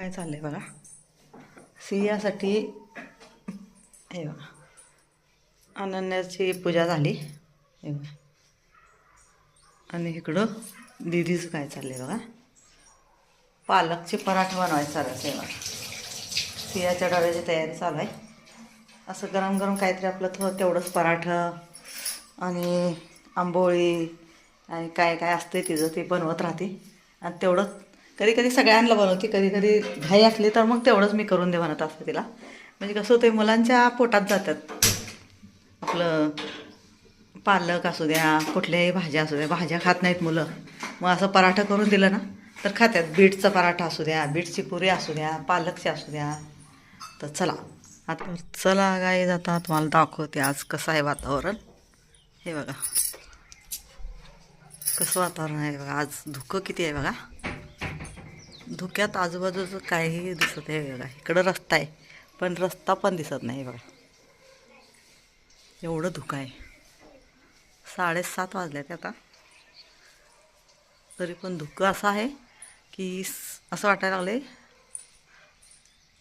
काय चाललं आहे बघा? सिंहासाठी हे बघा अनन्याची पूजा झाली. हे बघा. आणि इकडं दिदीचं काय चाललं आहे बघा? पालकचे पराठे बनवायचे चालू आहे बघा. सिंहाच्या डब्याची तयारी चालू आहे असं गरम गरम काहीतरी आपलं थोडं तेवढंच पराठं आणि आंबोळी आणि काय काय असते तिचं ते बनवत राहते. आणि तेवढं कधी कधी सगळ्यांना बनवते कधी कधी घाई असली तर मग तेवढंच मी करून दे म्हणत असते तिला. म्हणजे कसं होतं मुलांच्या पोटात जातात. आपलं पालक असू द्या कुठल्याही भाज्या असू द्या भाज्या खात नाहीत मुलं. मग असं पराठा करून दिलं ना तर खात्यात. बीटचा पराठा असू द्या बीटची पुरी असू द्या पालकची असू द्या. तर चला. आता चला काय जाता तुम्हाला दाखवते आज कसं आहे वातावरण. हे बघा. कसं वातावरण आहे बघा. आज धुकं किती आहे बघा. धुक्यात आजूबाजूचं काहीही दिसत आहे बघा. इकडं रस्ता आहे पण रस्ता पण दिसत नाही बघा. एवढं धुकं आहे. साडेसात वाजल्यात आता. तरी पण धुकं असं आहे की असं वाटायला लागले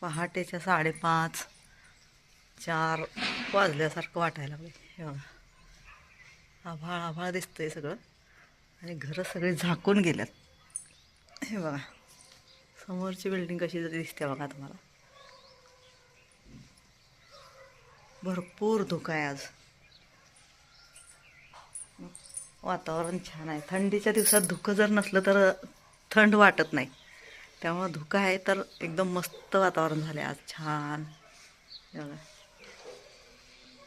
पहाटेच्या साडेपाच चार वाजल्यासारखं वाटायला लागले हे बघा. आभाळ आभाळ दिसतंय सगळं. आणि घरं सगळी झाकून गेल्यात. हे बघा. समोरची बिल्डिंग कशी जरी दिसते बघा तुम्हाला. भरपूर धुकं आहे आज. वातावरण छान आहे. थंडीच्या दिवसात धुकं जर नसलं तर थंड वाटत नाही. त्यामुळं धुकं आहे तर एकदम मस्त वातावरण झालं आहे आज. छान.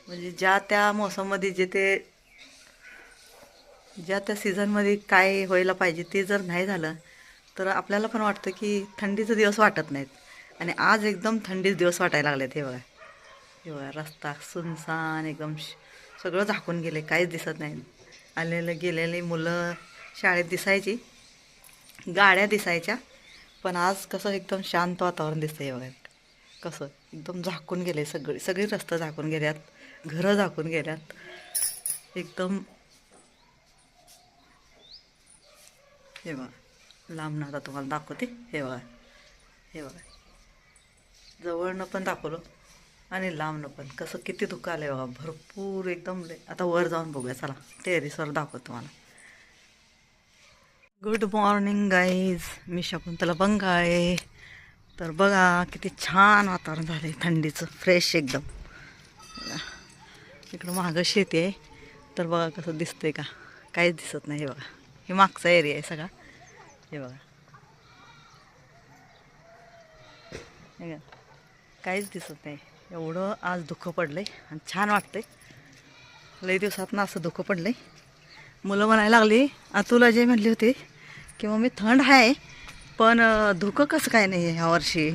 म्हणजे ज्या त्या मोसममध्ये जे ते ज्या त्या सीझनमध्ये काय व्हायला पाहिजे ते जर नाही झालं तर आपल्याला पण वाटतं की थंडीचे दिवस वाटत नाहीत. आणि आज एकदम थंडीचे दिवस वाटायला लागलेत हे बघा. हे बघा रस्ता सुनसान एकदम श- सगळं झाकून गेले काहीच दिसत नाही. आलेले गेलेली मुलं शाळेत दिसायची गाड्या दिसायच्या पण आज कसं एकदम शांत वातावरण दिसतं हे बघा. कसं एकदम झाकून गेले सगळे सगळी रस्ते झाकून गेल्यात घरं झाकून गेल्यात. एकदम हे बघा. लांबनं आता तुम्हाला दाखवते. हे बघा. हे बघा. जवळनं पण दाखवलं आणि लांबनं पण. कसं किती धुकं आलं आहे बघा. भरपूर एकदम लय- आता वर जाऊन बघूया. चला. टेरिसवर दाखवतो तुम्हाला. गुड मॉर्निंग गाईज मी शकुंतला बंगाळे. तर बघा किती छान वातावरण झालं आहे थंडीचं. फ्रेश एकदम. इकडं मागं शेती आहे. तर बघा कसं दिसतंय का? काहीच दिसत नाही हे बघा. हे मागचा एरिया आहे सगळा. हे बघा. हे काहीच दिसत नाही. एवढं आज दुःख आहे आणि छान वाटतंय. लई दिवसात ना असं दुःख आहे मुलं म्हणायला लागली तुला जे म्हटली होती की मग मी थंड आहे पण धुकं कसं काय नाही आहे ह्या वर्षी?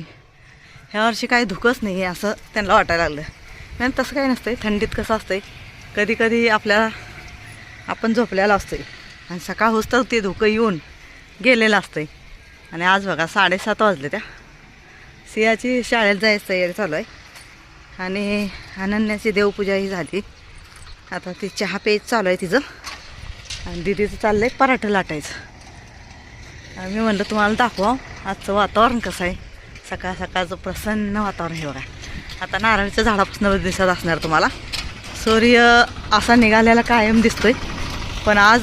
ह्या वर्षी काही धुकंच नाही आहे असं त्यांना वाटायला लागलं. नाही तसं काही नसतंय. थंडीत कसं असतंय? कधी कधी आपल्याला आपण झोपलेला असतोय आणि सकाळ होस ते धुकं येऊन गेलेलं असतंय. आणि आज बघा साडेसात वाजले त्या. सियाची शाळेत जायची तयारी चालू आहे. आणि अनन्याची देवपूजाही झाली. आता ती चहा पेज चालू आहे तिचं. आणि दिदीचं चाललं आहे पराठं लाटायचं. आणि मी म्हणलं तुम्हाला दाखवा आजचं वातावरण कसं आहे? सकाळ सकाळचं प्रसन्न वातावरण हे बघा. आता नारळीच्या झाडापासून दिसत असणार तुम्हाला. सूर्य असा निघालेला कायम दिसतोय. पण आज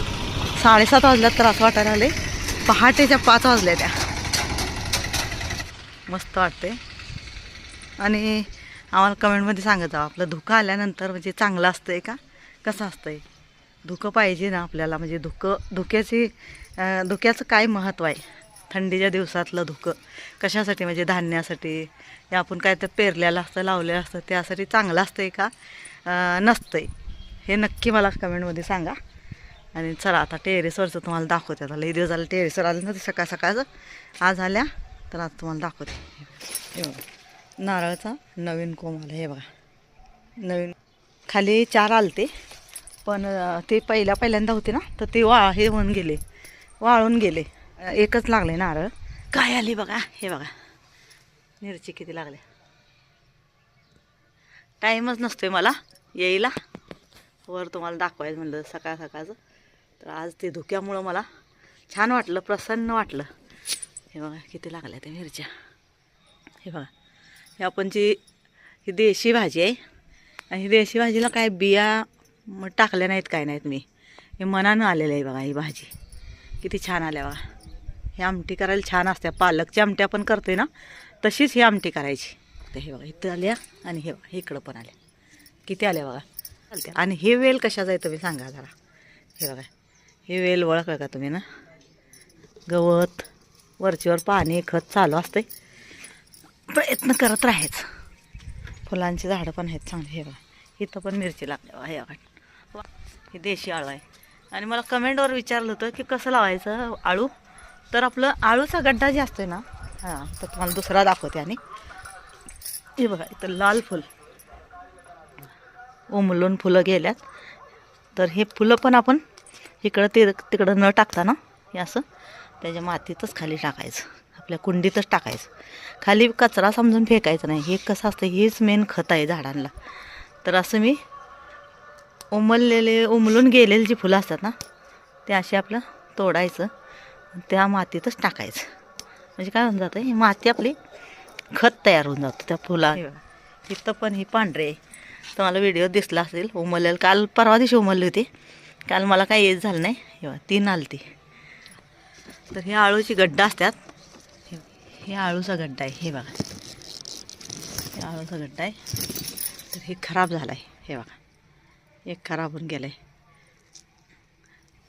साडेसात वाजल्यात तर असं वाटायला आले पहाटेच्या पाच वाजल्या त्या. मस्त वाटते आणि आम्हाला कमेंटमध्ये सांगत जावं आपलं धुकं आल्यानंतर म्हणजे चांगलं असतं आहे का? कसं असतं आहे धुकं पाहिजे ना आपल्याला म्हणजे धुकं धुक्याची धुक्याचं काय महत्त्व आहे? थंडीच्या दिवसातलं धुकं. कशासाठी? म्हणजे धान्यासाठी. या आपण काय तर पेरलेलं असतं लावलेलं असतं त्यासाठी चांगलं असतं आहे का? नसतं नसतंय. हे नक्की मला कमेंटमध्ये सांगा. आणि चला आता टेरेसवरचं तुम्हाला दाखवते. आता लई दिवस झालं टेरेसवर आलं ना ते सकाळ सकाळचं. आज आल्या तर आता तुम्हाला दाखवते. हे बघा नारळाचा नवीन कोंब आला हे बघा. नवीन. खाली चार आलते पण ते पहिल्या पहिल्यांदा होते ना तर ते वा हे होऊन गेले. वाळून गेले. एकच लागले नारळ. काय आली बघा हे बघा. मिरची किती लागले टाईमच नसतोय मला येईला वर तुम्हाला दाखवायचं म्हणलं सकाळ सकाळचं. तर आज ते धुक्यामुळं मला छान वाटलं प्रसन्न वाटलं. हे बघा किती लागल्या त्या मिरच्या. हे बघा. हे आपण जी ही देशी भाजी आहे. आणि ही देशी भाजीला काय बिया टाकल्या नाहीत काय नाहीत मी. हे मनानं आलेलं आहे बघा ही भाजी. किती छान आल्या बघा. हे आमटी करायला छान असते पालकची आमट्या पण करते ना तशीच ही आमटी करायची. तर हे बघा इथं आल्या आणि हे बघा इकडं पण आल्या. किती आल्या बघा. चालते आणि हे वेल कशाचा आहे तुम्ही सांगा जरा. हे बघा. हे वेल ओळखलं का तुम्ही ना? गवत वरचीवर पाणी खत चालू असते प्रयत्न करत राहायचं. फुलांची झाडं पण आहेत चांगली हे बघा. इथं पण मिरची लागते हे बघा. हे देशी आळू आहे. आणि मला कमेंटवर विचारलं होतं की कसं लावायचं आळू? तर आपलं आळूचा गड्डा जे असतोय ना हां तर तुम्हाला दुसरा दाखवते आणि. हे बघा इथं लाल फुल. उमलून फुलं गेल्यात. तर हे फुलं पण आपण इकडं ते तिकडं न टाकता ना हे असं त्याच्या मातीतच खाली टाकायचं. आपल्या कुंडीतच टाकायचं. खाली कचरा समजून फेकायचं नाही. हे कसं असतं? हेच मेन खत आहे झाडांना तर असं मी उमललेले उमलून गेलेले जी फुलं असतात ना ते असे आपलं तोडायचं. त्या मातीतच टाकायचं. म्हणजे काय होऊन जातं? ही माती आपली खत तयार होऊन जातं त्या फुला इथं पण ही पांढरे. तुम्हाला व्हिडिओ दिसला असेल उमललेलं काल परवा दिवशी उमलली होती. काल मला काही येत झालं नाही. हे बघा, तीन आलती. तर हे आळूची गड्डा असतात. हे आळूचा गड्डा आहे. हे बघा. हे आळूचा गड्डा आहे. तर हे खराब झाला आहे हे बघा. एक खराब होऊन गेलं आहे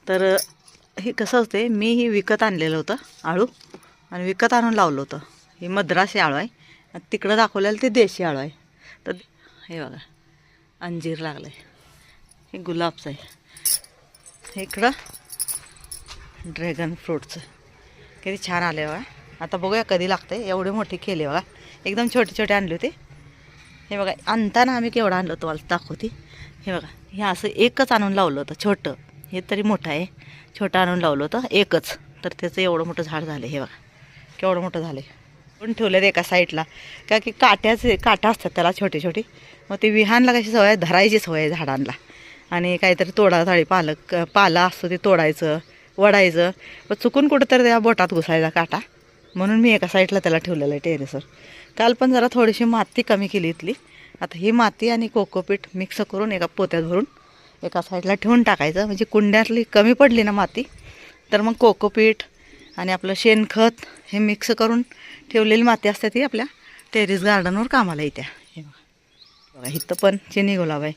तर हे कसं असते मी हे विकत आणलेलं होतं आळू. आणि विकत आणून लावलं होतं. हे मद्रासी आळू आहे. आणि तिकडं दाखवलेलं ते देशी आळू आहे. तर हे बघा. अंजीर लागलं आहे हे गुलाबचं आहे. इकडं ड्रॅगन फ्रूटचं. किती छान आले बघा. आता बघूया कधी लागतं एवढे मोठे केले बघा. एकदम छोटे छोटे आणले होते. हे बघा आणताना आम्ही केवढं आणलं तुम्हाला दाखवते. हे बघा हे असं एकच आणून लावलं होतं. छोटं. हे तरी मोठं आहे. छोटं आणून लावलं होतं. एकच. तर त्याचं एवढं मोठं झाड झालं हे बघा केवढं मोठं झालं पण ठेवलं एका साईडला. का की काट्याचे काटा असतात त्याला छोटे छोटे. मग ते विहानला कशी सवय आहे, धरायची सवय आहे झाडांना. आणि काहीतरी तोडा थाळी पालक पाला असतो ते तोडायचं वडायचं. पण चुकून कुठंतरी त्या बोटात घुसायचा काटा. म्हणून मी एका साईडला त्याला ठेवलेलं आहे टेरेसवर. काल पण जरा थोडीशी माती कमी केली इथली. आता ही माती आणि कोकोपीट मिक्स करून एका पोत्यात भरून एका साईडला ठेवून टाकायचं. म्हणजे कुंड्यातली कमी पडली ना माती तर मग कोकोपीट आणि आपलं शेणखत हे मिक्स करून ठेवलेली माती असते ती आपल्या टेरेस गार्डनवर कामाला येत्या. हे बघा. बघा इथं पण चिनी गुलाब आहे.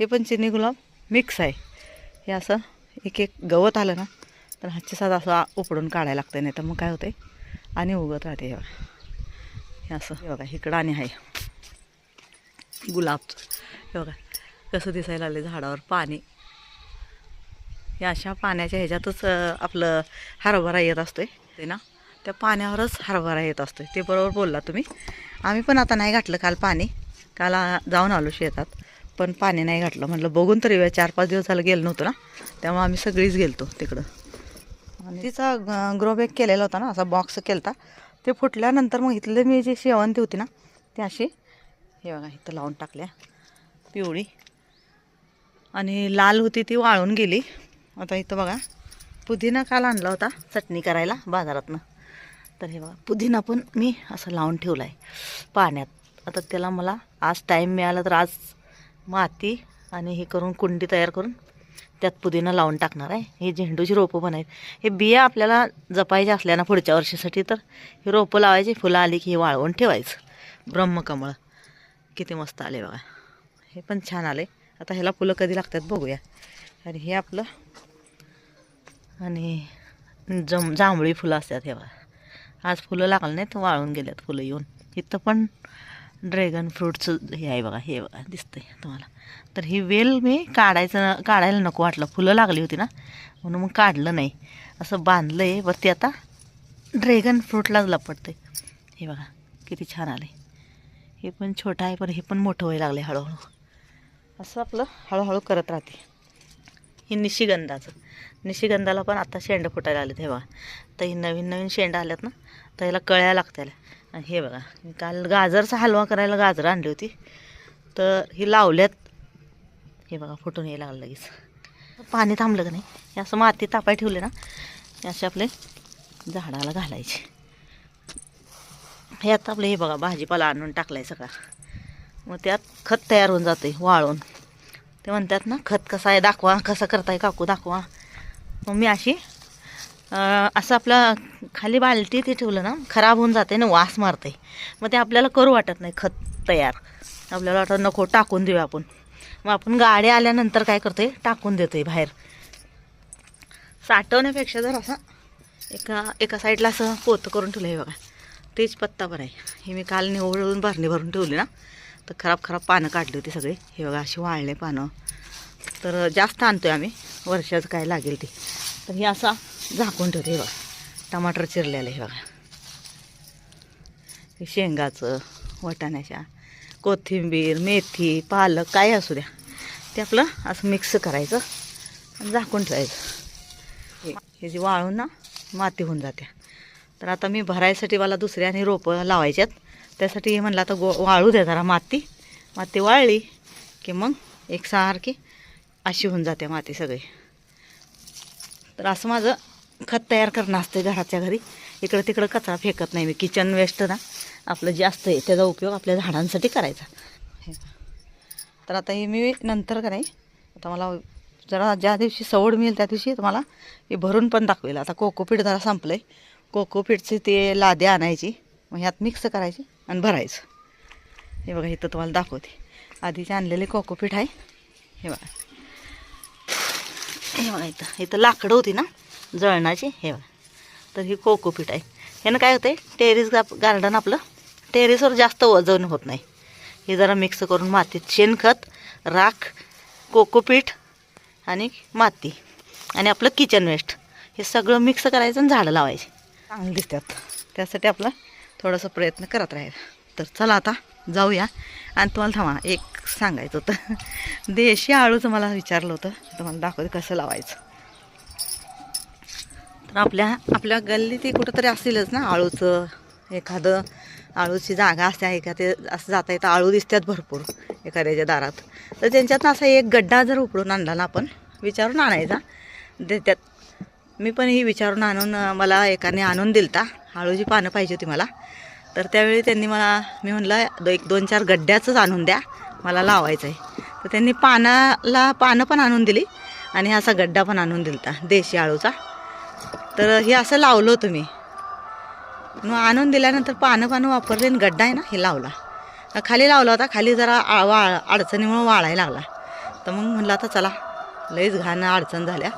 हे पण चिनी गुलाब. मिक्स आहे. हे असं एक एक गवत आलं ना तर हातची साथ असं उपडून काढायला लागतं नाही तर मग काय होते आणि उगत राहते हे बघा. हे असं. हे बघा इकडं आणि आहे गुलाबचं. हे बघा कसं दिसायला आले झाडावर पाणी. या अशा पाण्याच्या ह्याच्यातच आपलं हरभरा येत असतो ते ना त्या पाण्यावरच हरभरा येत असतो ते बरोबर बोलला तुम्ही. आम्ही पण आता नाही घातलं काल पाणी. काल जाऊन आलो शेतात. पण पाणी नाही घातलं. म्हटलं बघून तरी चार पाच दिवस झालं गेलं नव्हतं ना त्यामुळे आम्ही सगळीच गेलतो तिकडं. आणि तिचा ग्रोबॅग केलेला होता ना असा बॉक्स केलता. ते फुटल्यानंतर मग इथले मी जी शेवंती होती ना ती अशी हे बघा इथं लावून टाकल्या. पिवळी. आणि लाल होती ती वाळून गेली. आता इथं बघा पुदिना काल आणला होता चटणी करायला बाजारातनं. तर हे बघा पुदिना पण मी असं लावून ठेवला आहे पाण्यात. आता त्याला मला आज टाईम मिळाला तर आज माती आणि हे करून कुंडी तयार करून त्यात पुदिना लावून टाकणार आहे. हे झेंडूची रोपं पण आहेत. हे बिया आपल्याला जपायच्या असल्या ना पुढच्या वर्षीसाठी तर हे रोपं लावायची फुलं आली की हे वाळवून ठेवायचं. ब्रह्मकमळ. किती मस्त आले बघा. हे पण छान आले. आता ह्याला फुलं कधी लागतात बघूया. आणि हे आपलं आणि जम जांभळी फुलं असतात हे बघा. आज फुलं लागलं नाहीत वाळून गेल्यात फुलं येऊन. इथं पण ड्रॅगन फ्रूटचं हे आहे बघा हे बघा दिसतंय तुम्हाला. तर ही वेल मी काढायचं काढायला नको वाटलं. फुलं लागली होती ना म्हणून मग काढलं नाही. असं बांधलं आहे बरं ते आता ड्रॅगन फ्रूटलाच लपटते हे बघा किती छान आले हे पण छोटं आहे पण हे पण मोठं व्हायला लागले हळूहळू. असं आपलं हळूहळू करत राहते. हे निशिगंधाचं. निशिगंधाला पण आता शेंड फुटायला आलेत हे बघा. तर ही नवीन नवीन शेंड आल्यात ना तर ह्याला कळ्या लागत्याला आणि हे बघा मी काल गाजरचा हलवा करायला गाजरं आणली होती. तर ही लावल्यात. हे बघा फुटून यायला लागलं लगेच. पाणी थांबलं का नाही? हे असं माती तापाय ठेवले ना हे असे आपले झाडाला घालायचे. हे आता आपलं हे बघा भाजीपाला आणून टाकलाय सगळा. मग त्यात खत तयार होऊन जाते वाळून. ते म्हणतात ना खत कसं आहे दाखवा कसं करताय काकू दाखवा. मग मी अशी असं आपलं खाली बालटी ते ठेवलं ना खराब होऊन जाते ना वास मारते मग ते आपल्याला करू वाटत नाही खत तयार. आपल्याला वाटत नको टाकून देऊ आपण. मग आपण गाडी आल्यानंतर काय करतोय टाकून देतोय बाहेर. साठवण्यापेक्षा जर असं एका एका साईडला असं पोतं करून ठेवलं आहे बघा. तेच पत्ता पण आहे. हे मी काल निवडून भरणी भरून ठेवली ना तर खराब खराब पानं काढली होती सगळी. हे बघा अशी वाळले पानं. तर जास्त आणतोय आम्ही वर्षाचं काय लागेल ते. तर हे असा झाकून ठेवते हे बघा. टमाटर चिरलेलं हे बघा. शेंगाचं वाटाण्याच्या कोथिंबीर मेथी पालक काय असू द्या. ते आपलं असं मिक्स करायचं आणि झाकून ठेवायचं. हे- हे जी वाळून ना माती होऊन जाते. तर आता मी भरायसाठी मला दुसऱ्याने रोपं लावायच्यात त्यासाठी हे म्हणलं आता गो वाळू द्या जरा माती. माती वाळली की मग एकसारखी अशी होऊन जाते माती सगळी. तर असं माझं खत तयार करणं असते घराच्या घरी. इकडं तिकडं कचरा फेकत नाही मी. किचन वेस्ट ना आपलं जे असतं आहे त्याचा उपयोग आपल्या झाडांसाठी करायचा. हे. तर आता हे मी नंतर का नाही आता मला जरा ज्या दिवशी सवड मिळेल त्या दिवशी तुम्हाला हे भरून पण दाखवेल. आता कोकोपीठ जरा संपलं आहे कोकोपीठची ते लादे आणायची. मग ह्यात मिक्स करायची आणि भरायचं. हे बघा इथं तुम्हाला दाखवते. आधीचे आणलेले कोकोपीठ आहे. हे बघा. हे बघा इथं. इथं लाकडं होती ना. जळणाची हे तर ही कोकोपीठ आहे. ह्यानं काय होतं टेरेस गा गार्डन आपलं टेरेसवर जास्त वजन होत नाही. हे जरा मिक्स करून मातीत शेणखत राख कोकोपीठ आणि माती आणि आपलं किचन वेस्ट. हे सगळं मिक्स करायचं आणि झाडं लावायची. चांगलं दिसतात. त्यासाठी आपला थोडासा प्रयत्न करत राहायला तर चला आता जाऊया. आणि तुम्हाला थांबा एक सांगायचं होतं. देशी आळूचं मला विचारलं होतं. तुम्हाला दाखवते कसं लावायचं. तर आपल्या आपल्या गल्लीत ते कुठंतरी असतीलच ना आळूचं. एखादं आळूची जागा असते आहे का? ते असं जाता येतं आळू दिसतात भरपूर एखाद्याच्या दारात. तर त्यांच्यात असा एक गड्डा जर उपडून आणला ना आपण विचारून आणायचा. देतात त्यात मी पण ही विचारून आणून मला एकाने आणून दिलता. आळूची पानं पाहिजे होती मला. तर त्यावेळी त्यांनी मला मी म्हणलं दो एक दोन चार गड्ड्याचंच आणून द्या. मला लावायचं आहे तर त्यांनी पानाला पानं पण आणून दिली आणि असा गड्डा पण आणून दिलता देशी आळूचा. तर हे असं लावलं होतं मी. मग आणून दिल्यानंतर पानं पानं वापरले आणि गड्डा आहे ना हे लावला. खाली लावला होता खाली जरा वाळ अडचणीमुळं वाळायला लागला. तर मग म्हणलं आता चला लईच घाण अडचण झाल्या.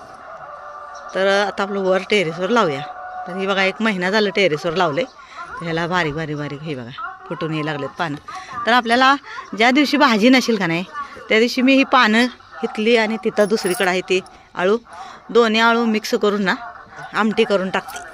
तर आता आपलं वर टेरेसवर लावूया. तर हे बघा एक महिना झालं टेरेसवर लावले. तर ह्याला बारीक बारीक बारीक हे बघा फुटून हे लागलेत पानं. तर आपल्याला ज्या दिवशी भाजी नसेल का नाही त्या दिवशी मी ही पानं इथली आणि तिथं दुसरीकडं आहे ती आळू. दोन्ही आळू मिक्स करून ना आमटी करून टाकते.